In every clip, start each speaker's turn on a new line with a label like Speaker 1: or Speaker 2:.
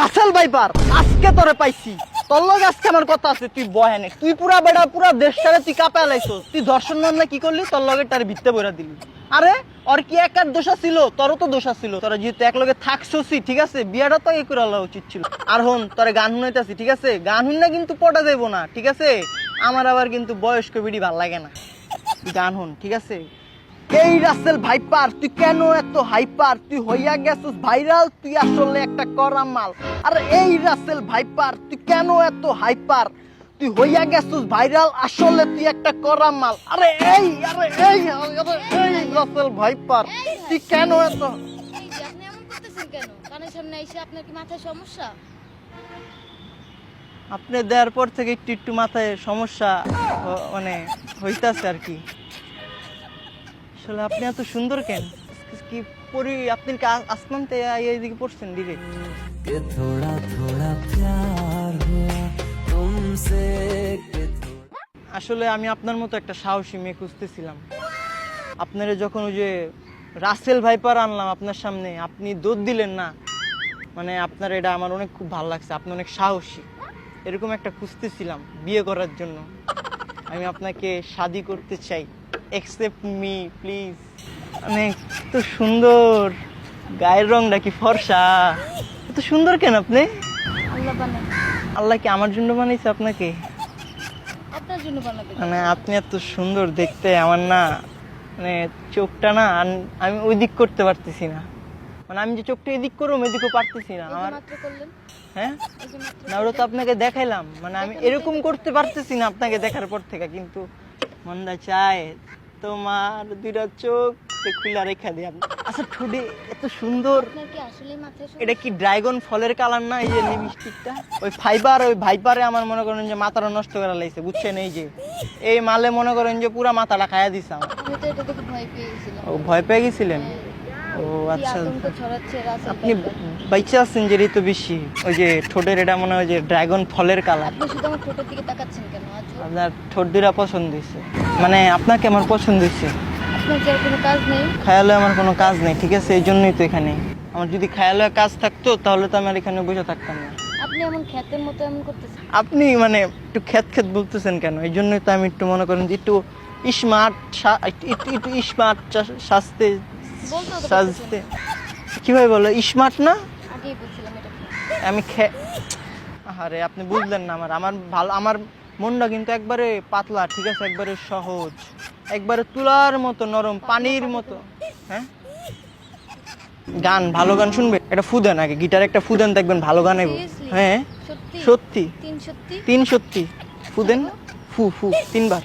Speaker 1: Russell viper, আজকে তোরে পাইছি। তোর আজকে আমার কথা আছে, তুই বহেনে তুই পুরা বেড়া, পুরা দেশটারে তুই কাপে লাইছস তুই দর্শন না কি করলি? তোর লগে তার ভিত্তে বইরা দিলি। আরে, ওর কি একার দোষা ছিল? তোরও তো দোষা ছিল। তোরা যেহেতু এক লগে থাকছসি ঠিক আছে? বিয়াটা তো এই করে উচিত ছিল। আর হন, তোরে গান শুনাইতাছি, ঠিক আছে? গান শুনলে কিন্তু পটা দেবো না, ঠিক আছে? আমার আবার কিন্তু বয়স্ক বিড়ি ভালো লাগে না। গান হন ঠিক আছে? এই রাসেল ভাইপার তুই কেন এত হাইপার? তুই হইয়া গেছিস ভাইরাল তুই আসলে একটা করা মাল। আর এই রাসেল ভাইপার তুই কেন এত হাইপার? তুই হইয়া গেছিস ভাইরাল আসলে তুই একটা করা মাল। আরে এই আরে এই আরে এই রাসেল ভাইপার তুই কেন এত
Speaker 2: আপনি এমন করতেছেন কেন? কানের সামনে এসে আপনার কি মাথায় সমস্যা?
Speaker 1: আপনি দেওয়ার পর থেকে একটু একটু মাথায় সমস্যা মানে হইতাছে আর কি। আসলে আপনি এত সুন্দর কেন? কি পরি আপনি কি আসমান তে এইদিকে পড়ছেন
Speaker 3: দিকে? কে থোড়া থোড়া
Speaker 1: আসলে আমি আপনার মতো একটা সাহসী মেয়ে খুঁজতেছিলাম। আপনারা যখন ওই যে রাসেল ভাইপার আনলাম আপনার সামনে আপনি দৌড় দিলেন না। মানে আপনার এটা আমার অনেক খুব ভালো লাগছে আপনি অনেক সাহসী। এরকম একটা খুঁজতেছিলাম বিয়ে করার জন্য। আমি আপনাকে শাদি করতে চাই। অ্যাকসেপ্ট মি প্লিজ অনেক তো সুন্দর। গায়ের রংটা কি ফর্সা? এত সুন্দর কেন আপনি?
Speaker 2: আল্লাহ
Speaker 1: কি আমার জন্য বানাইছে আপনাকে? মানে আপনি এত সুন্দর দেখতে আমার না মানে চোখটা না আমি ওই দিক করতে পারতেছি না। মানে আমি যে চোখটা এদিক করব এদিকও পারতেছি না। আমার হ্যাঁ? না ওটা তো আপনাকে দেখাইলাম। মানে আমি এরকম করতে পারতেছি না আপনাকে দেখার পর থেকে কিন্তু মন্দা চায়। তোমার দুইটা চোখ খুলে রেখা দিয়ে আপনি আচ্ছা ঠোঁটে এত সুন্দর? এটা কি ড্রাগন ফলের কালার না এই যে লিপস্টিকটা ওই ফাইবার ওই ভাইপারে আমার মনে করেন যে মাথাটা নষ্ট করে লাইছে বুঝছেন এই যে? এই মালে মনে করেন যে পুরা মাথাটা খাইয়া দিছে আমার। ও ভয় পেয়ে গেছিলেন? ও আচ্ছা। আপনি। বাইচে আছেন যে তো বেশি ওই যে ঠোঁটের এটা মনে হয় যে ড্রাগন ফলের কালার।
Speaker 2: আপনি শুধু আমার ঠোঁটের দিকে তাকাচ্ছেন কেন?
Speaker 1: আপনার ঠোঁট দুটা পছন্দ হয়েছে। মানে আপনাকে আমার পছন্দ হয়েছে।
Speaker 2: আপনার কি আর কোনো কাজ নেই?
Speaker 1: খেয়ালে আমার কোনো কাজ নেই ঠিক আছে? এই জন্যই তো এখানে। আমার যদি খেয়ালে কাজ থাকতো তাহলে তো আমার এখানে বসে থাকতাম না।
Speaker 2: আপনি এমন খ্যাতের মতো এমন করতেছেন।
Speaker 1: আপনি মানে একটু খ্যাত খ্যাত বলতেছেন কেন? এই জন্যই তো আমি একটু মনে করেন যে একটু স্মার্ট একটু একটু স্মার্ট সাজতে
Speaker 2: বলতেও তো
Speaker 1: সাজতে কীভাবে বলো? স্মার্ট না?
Speaker 2: আগেই বলছিলাম এটা।
Speaker 1: আমি খে আরে আপনি বুঝলেন না আমার। আমার ভালো আমার মনটা কিন্তু একবারে পাতলা ঠিক আছে? একবারে সহজ। একবারে তুলার মতো নরম পানির মতো। হ্যাঁ? গান ভালো গান শুনবে? এটা ফুদেন আগে গিটার একটা ফুদেন দেখবেন ভালো গান এবো হ্যাঁ?
Speaker 2: সত্যি?
Speaker 1: সত্যি?
Speaker 2: তিন সত্যি?
Speaker 1: তিন সত্যি। ফুদেন? ফু ফু তিনবার।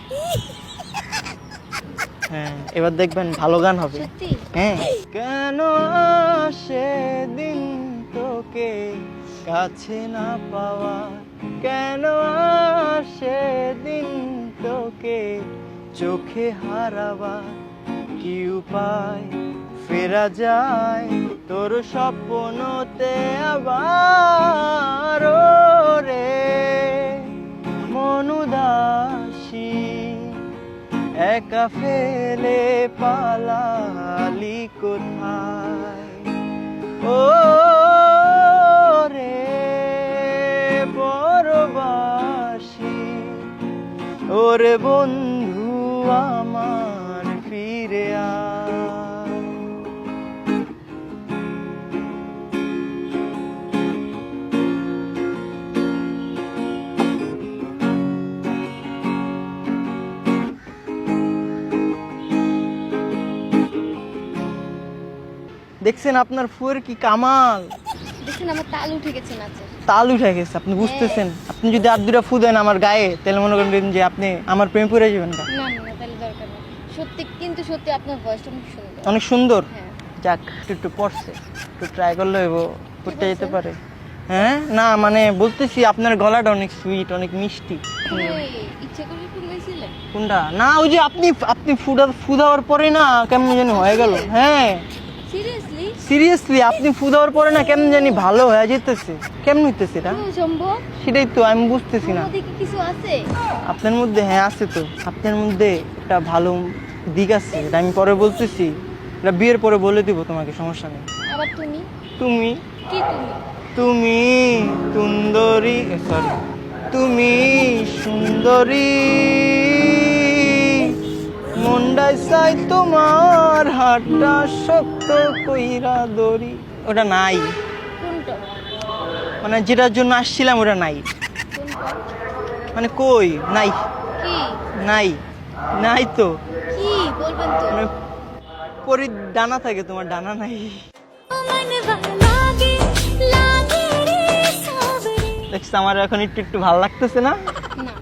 Speaker 1: হ্যাঁ এবার দেখবেন ভালো গান হবে। হ্যাঁ। কেন সেদিন তোকে কাছে না পাওয়া? কেন সেদিন তোকে? চোখে হারাবা কি উপায়? ফেরা যায় তোর স্বপ্নতে আবার রে মনুদাসী একা ফেলে পালালি কোথায়? ওরে বন্ধু আমার ফিরে দেখছেন আপনার ফুয়ের কি কামাল?
Speaker 2: দেখুন আমার তাল উঠে গেছে নাচের।
Speaker 1: তাল উঠে গেছে আপনি বুঝতেছেন। আপনি যদি আর দুটা ফু দেন আমার গায়ে তাহলে মনে করেন যে আপনি আমার প্রেম পড়ে যাবেন না
Speaker 2: না না না, তাহলে দরকার নেই। সত্যি কিন্তু সত্যি আপনার ভয়েসটা অনেক সুন্দর।
Speaker 1: অনেক সুন্দর?
Speaker 2: হ্যাঁ।
Speaker 1: যাক একটু একটু পড়ছে। একটু ট্রাই করলে হইবো করতে যেতে পারে। হ্যাঁ? না মানে বলতেছি আপনার গলাটা অনেক সুইট অনেক মিষ্টি।
Speaker 2: ইচ্ছে করে
Speaker 1: কোনটা? না ওই যে আপনি আপনি ফুডা ফু দেওয়ার পরে না কেমন যেন হয়ে গেল। হ্যাঁ।
Speaker 2: সিরিয়াসলি
Speaker 1: আপনি ফু দেওয়ার পরে না কেমন জানি ভালো হয়ে যেতেছে। কেমন হইতেছে এটা?
Speaker 2: সম্ভব
Speaker 1: সেটাই তো আমি বুঝতেছি না।
Speaker 2: কিছু আছে?
Speaker 1: আপনার মধ্যে হ্যাঁ আছে তো। আপনার মধ্যে একটা ভালো দিক আছে এটা আমি পরে বলতেছি। এটা বিয়ের পরে বলে দিব তোমাকে সমস্যা নেই।
Speaker 2: আবার তুমি?
Speaker 1: তুমি?
Speaker 2: কি তুমি?
Speaker 1: তুমি সুন্দরী সরি তুমি সুন্দরী। মন্ডাই চাই তোমার হাতটা শক্ত কইরা দড়ি ওটা নাই। মানে যেটার জন্য আসছিলাম ওটা নাই। মানে কই? নাই। নাই। নাই তো। মানে পরির ডানা থাকে তোমার ডানা নাই। দেখছি আমার এখন একটু একটু ভালো লাগতেছে না?
Speaker 2: না।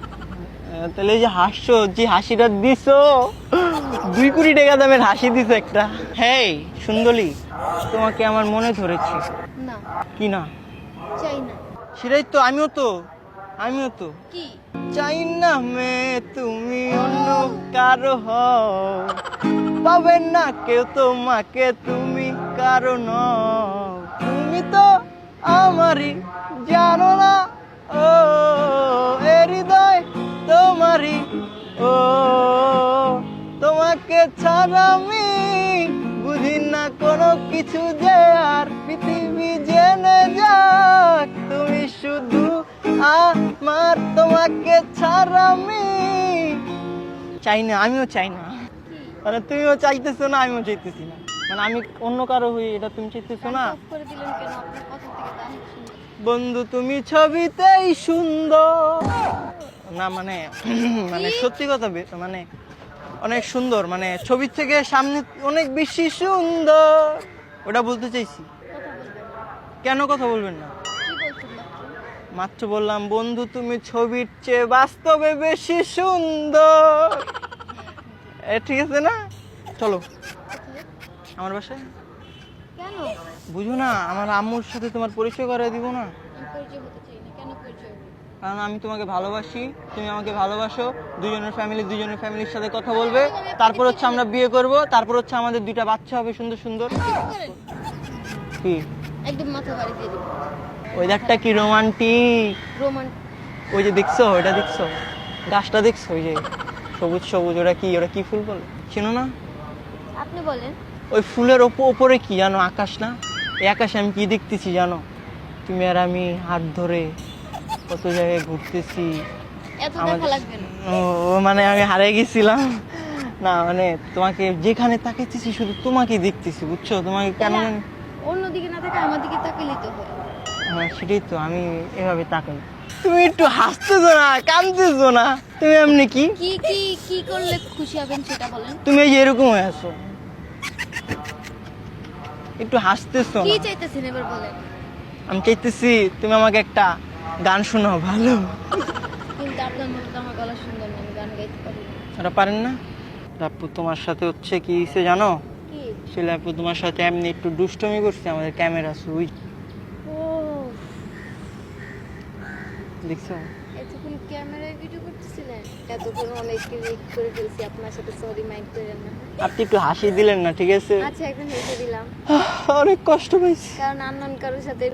Speaker 1: তাহলে এই যে হাসছো যে হাসিটা দিছো দুই কোটি টাকা দামের হাসি দিছো একটা। হেই সুন্দরী তোমাকে আমার মনে ধরেছে।
Speaker 2: না।
Speaker 1: কি না?
Speaker 2: চাই না।
Speaker 1: সেটাই তো আমিও তো আমিও তো।
Speaker 2: কি?
Speaker 1: চাই না মে তুমি অন্য কারও হও। পাবে না কেউ তোমাকে তুমি কারও নও। তুমি তো আমারই জানো না। ও এ হৃদয় তোমারই। ও ছাড়া আমি বুঝি না কোনো কিছু যে আর পৃথিবী জেনে যাক। তুমি শুধু আমার তোমাকে ছাড়া আমি চাই না আমিও চাই না। মানে তুমিও চাইতেছো না আমিও চাইতেছি না। মানে আমি অন্য কারও হই এটা তুমি চাইতেছো না। বন্ধু তুমি ছবিতেই সুন্দর। না মানে মানে সত্যি কথা মানে অনেক সুন্দর মানে ছবির থেকে সামনে অনেক বেশি সুন্দর। ওটা বলতে চাইছি। কেন কথা বলবেন না?
Speaker 2: মাত্র
Speaker 1: বললাম বন্ধু তুমি ছবির চেয়ে বাস্তবে বেশি সুন্দর। এ, ঠিক আছে না? চলো। আমার বাসায়? বুঝো না আমার আম্মুর সাথে তোমার পরিচয় করে দিব না। কারণ আমি তোমাকে ভালোবাসি তুমি আমাকে ভালোবাসো দুজনের ফ্যামিলি দুজনের ফ্যামিলির সাথে কথা বলবে। তারপর হচ্ছে আমরা বিয়ে করব তারপর হচ্ছে আমাদের দুইটা বাচ্চা হবে সুন্দর সুন্দর। কি?
Speaker 2: একদম মাথা বাড়ি দিয়ে দেবো।
Speaker 1: ওয়েদারটা কি রোমান্টিক
Speaker 2: রোমান্টিক
Speaker 1: ওই যে দেখছ ওটা দেখছ? গাছটা দেখছ ওই যে সবুজ সবুজ ওরা কি ওরা কি ফুল বলে? চিনো না?
Speaker 2: আপনি বলেন।
Speaker 1: ওই ফুলের ওপ- ওপরে কি জানো আকাশ না? এই আকাশে আমি কি দেখতেছি জানো? তুমি আর আমি হাত ধরে কত জায়গায় ঘুরতেছি। ও মানে আমি হারিয়ে গেছিলাম। না মানে তোমাকে যেখানে তাকাইতেছি শুধু তোমাকে দেখতেছি বুঝছ? তোমাকে কেন
Speaker 2: অন্যদিকে না থাকে আমার দিকে তো হয়।
Speaker 1: হ্যাঁ সেটাই তো আমি এভাবে তাকাই। তুমি একটু হাসতেছো না কাঁদতেছো না? তুমি এমনি কি?
Speaker 2: কি কি কি করলে খুশি হবেন সেটা বলেন।
Speaker 1: তুমি এই এরকম হয়ে আছো। একটু হাসতেছো
Speaker 2: কি চাইতেছেন এবার বলেন।
Speaker 1: আমি চাইতেছি তুমি আমাকে একটা গান শোনাও ভালো।
Speaker 2: কিন্তু আপনার মতো আমার গলা সুন্দর না আমি গান গাইতে পারি না।
Speaker 1: ওটা পারেন না? আপু তোমার সাথে হচ্ছে কি হয়েছে জানো?
Speaker 2: কি?
Speaker 1: আপু তোমার সাথে এমনি একটু দুষ্টমি করছে আমাদের ক্যামেরা সুই।
Speaker 2: ও
Speaker 1: দেখছ?
Speaker 2: এতক্ষণ ক্যামেরায় ভিডিও করতেছিলেন এতক্ষণ অনেক রিক করে ফেলছি আপনার সাথে সরি মাইন্ড করেন না।
Speaker 1: আপনি একটু হাসি দিলেন না ঠিক আছে?
Speaker 2: আচ্ছা হেসে দিলাম।
Speaker 1: অনেক কষ্ট পাইছি।
Speaker 2: কারণ আননোন কারোর সাথে